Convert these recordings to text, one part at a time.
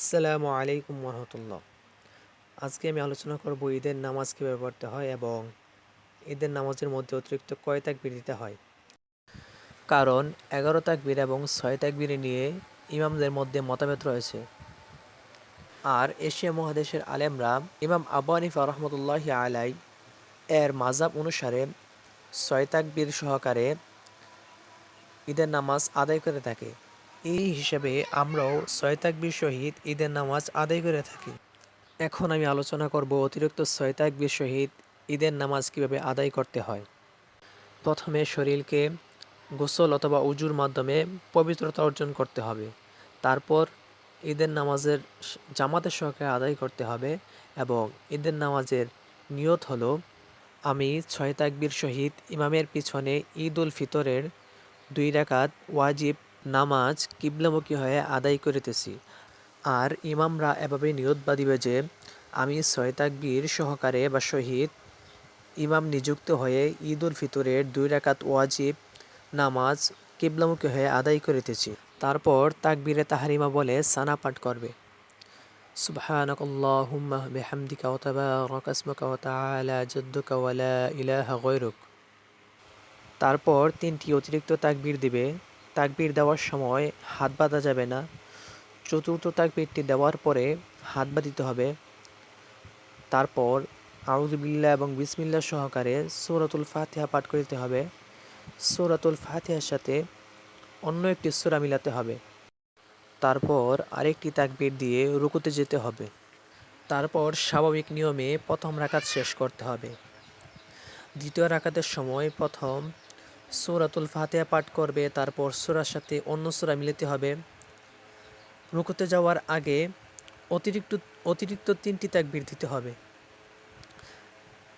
আসসালামু আলাইকুম রহমতুল্লাহ আজকে আমি আলোচনা করব ঈদের নামাজ কীভাবে পড়তে হয় এবং ঈদের নামাজের মধ্যে অতিরিক্ত কয় তাকবির দিতে হয়। কারণ এগারো তাকবির এবং ছয় তাকবির নিয়ে ইমামদের মধ্যে মতভেদ রয়েছে। আর এশিয়া মহাদেশের আলেমরা ইমাম আবু হানিফা রহমতুল্লাহ আলাই এর মাজাব অনুসারে ছয় তাকবির সহকারে ঈদের নামাজ আদায় করে থাকে। এই হিসাবে আমরাও ছয় শহীদ, ঈদের নামাজ আদায় করে থাকি। এখন আমি আলোচনা করব অতিরিক্ত ছয় শহীদ, ঈদের নামাজ কীভাবে আদায় করতে হয়। প্রথমে শরীরকে গোসল অথবা উজুর মাধ্যমে পবিত্রতা অর্জন করতে হবে। তারপর ঈদের নামাজের জামাতের সহকারে আদায় করতে হবে এবং ঈদের নামাজের নিয়ত হলো, আমি ছয় তাকবির সহিত ইমামের পিছনে ঈদ উল ফিতরের দুই রাকাত ওয়াজিব নামাজ কিবলামুখী হয়ে আদায় করিতেছি আর ইমামরা এভাবে নিয়ত বাঁধিবে যে আমি ছয় তাকবীর সহকারে বা শহীদ ইমাম নিযুক্ত হয়ে ঈদ উল ফিতরের দুই রাকাত ওয়াজিব নামাজ কিবলামুখী হয়ে আদায় করিতেছি তারপর তাকবীরে তাহারিমা বলে সানা পাঠ করবে سبحانك اللهم بحمدك وتبارك اسمك وتعالى جدك ولا إله غيرك তারপর তিনটি অতিরিক্ত তাকবীর দিবে তাকবির দেওয়ার সময় হাত বাঁধা যাবে না। চতুর্থ তাকবিরটি দেওয়ার পরে হাত বাঁধিতে হবে। তারপর আউজবিল্লা এবং বিসমিল্লা সহকারে সৌরাতুল ফাতিহা পাঠ করিতে হবে। সৌরাতুল ফাতিহার সাথে অন্য একটি সুরা মিলাতে হবে। তারপর আরেকটি তাকবির দিয়ে রুকুতে যেতে হবে। তারপর স্বাভাবিক নিয়মে প্রথম রাকাত শেষ করতে হবে। দ্বিতীয় রাকাতের সময় প্রথম সৌরাতুল ফাতেহা পাঠ করবে, তারপর সুরার সাথে অন্য সুরা মিলিতে হবে। রুকুতে যাওয়ার আগে অতিরিক্ত অতিরিক্ত তিনটি তাকবির দিতে হবে।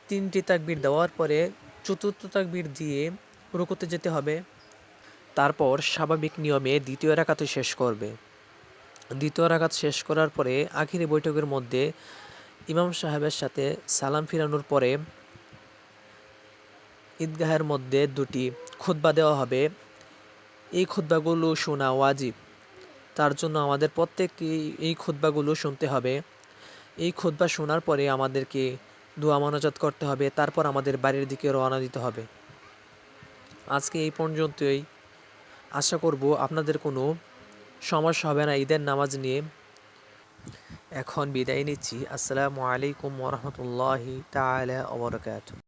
তিনটি তাকবির দেওয়ার পরে চতুর্থ তাকবির দিয়ে রুকুতে যেতে হবে। তারপর স্বাভাবিক নিয়মে দ্বিতীয় রাকাতে শেষ করবে। দ্বিতীয় রাকাত শেষ করার পরে আখিরি বৈঠকের মধ্যে ইমাম সাহেবের সাথে সালাম ফিরানোর পরে ঈদগাহের মধ্যে দুটি খুতবা দেওয়া হবে। এই খুতবাগুলো শোনা ওয়াজিব। তার জন্য আমাদের প্রত্যেককেই এই খুতবাগুলো শুনতে হবে। এই খুতবা শোনার পরে আমাদেরকে দোয়া মনোজাত করতে হবে, তারপর আমাদের বাড়ির দিকে রওনা দিতে হবে। আজকে এই পর্যন্তই। আশা করব আপনাদের কোনো সমস্যা হবে না ঈদের নামাজ নিয়ে। এখন বিদায় নিচ্ছি। আসসালামু আলাইকুম ওরহমতুল্লাহি তালা ওবরকাত